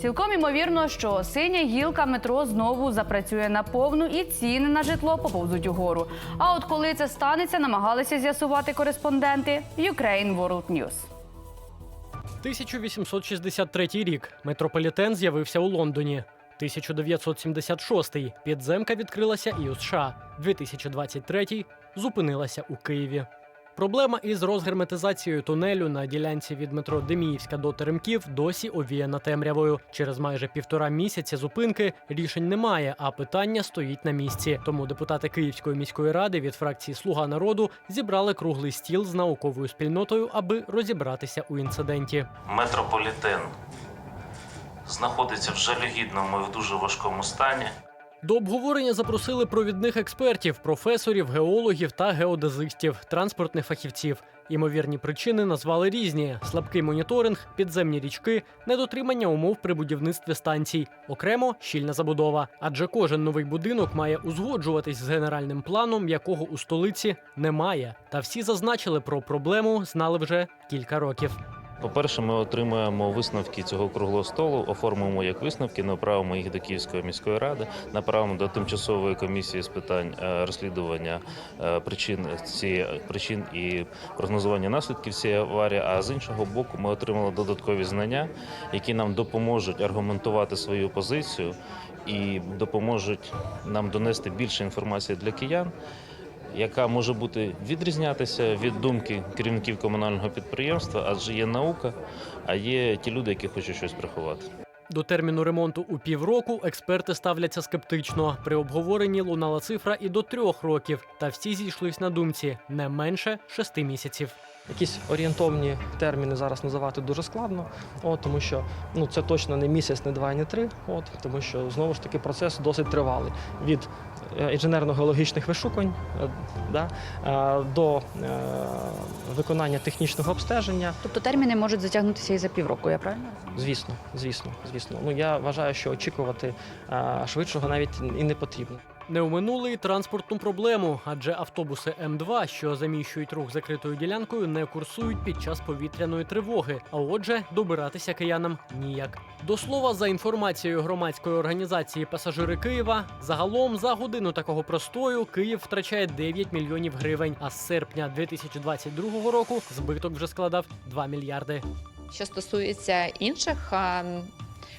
Цілком імовірно, що синя гілка метро знову запрацює на повну і ціни на житло поповзуть угору. А от коли це станеться, намагалися з'ясувати кореспонденти Ukraine World News. 1863 рік. Метрополітен з'явився у Лондоні. 1976 підземка відкрилася і у США. 2023 зупинилася у Києві. Проблема із розгерметизацією тунелю на ділянці від метро Деміївська до Теремків досі овіяна темрявою. Через майже півтора місяця зупинки рішень немає, а питання стоїть на місці. Тому депутати Київської міської ради від фракції Слуга народу зібрали круглий стіл з науковою спільнотою, аби розібратися у інциденті. метрополітен знаходиться в жалюгідному і в дуже важкому стані. До обговорення запросили провідних експертів, професорів, геологів та геодезистів, транспортних фахівців. Імовірні причини назвали різні: слабкий моніторинг, підземні річки, недотримання умов при будівництві станцій, окремо щільна забудова. Адже кожен новий будинок має узгоджуватись з генеральним планом, якого у столиці немає. Та всі зазначили про проблему, знали вже кілька років. По-перше, ми отримуємо висновки цього круглого столу, оформимо як висновки, направимо їх до Київської міської ради, направимо до тимчасової комісії з питань е, розслідування е, причин цієї причин і прогнозування наслідків цієї аварії. А з іншого боку, ми отримали додаткові знання, які нам допоможуть аргументувати свою позицію і допоможуть нам донести більше інформації для киян. Яка може бути відрізнятися від думки керівників комунального підприємства, адже є наука, а є ті люди, які хочуть щось приховати. До терміну ремонту у півроку експерти ставляться скептично. При обговоренні лунала цифра і до трьох років, та всі зійшлись на думці не менше шести місяців. Якісь орієнтовні терміни зараз називати дуже складно, от, тому що ну, це точно не місяць, не два, не три, от, тому що знову ж таки процес досить тривалий. Від інженерно-геологічних вишукань е, да, е, до е, виконання технічного обстеження. Тобто терміни можуть затягнутися і за півроку, я правильно? Звісно, звісно, звісно. Ну я вважаю, що очікувати е, швидшого навіть і не потрібно. Не оминули й транспортну проблему, адже автобуси М2, що заміщують рух закритою ділянкою, не курсують під час повітряної тривоги. А отже, добиратися киянам ніяк. До слова, за інформацією громадської організації Пасажири Києва, загалом за годину такого простою Київ втрачає 9 мільйонів гривень. А з серпня 2022 року збиток вже складав 2 мільярди. Що стосується інших а, м,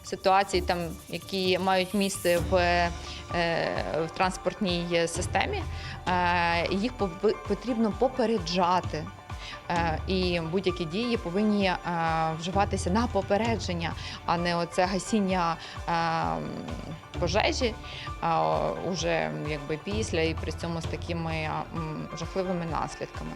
ситуацій, там, які мають місце в, е, в транспортній системі, е, їх потрібно попереджати. Е, І будь-які дії повинні е, вживатися на попередження, а не оце гасіння е, пожежі уже якби після і при цьому з такими жахливими наслідками.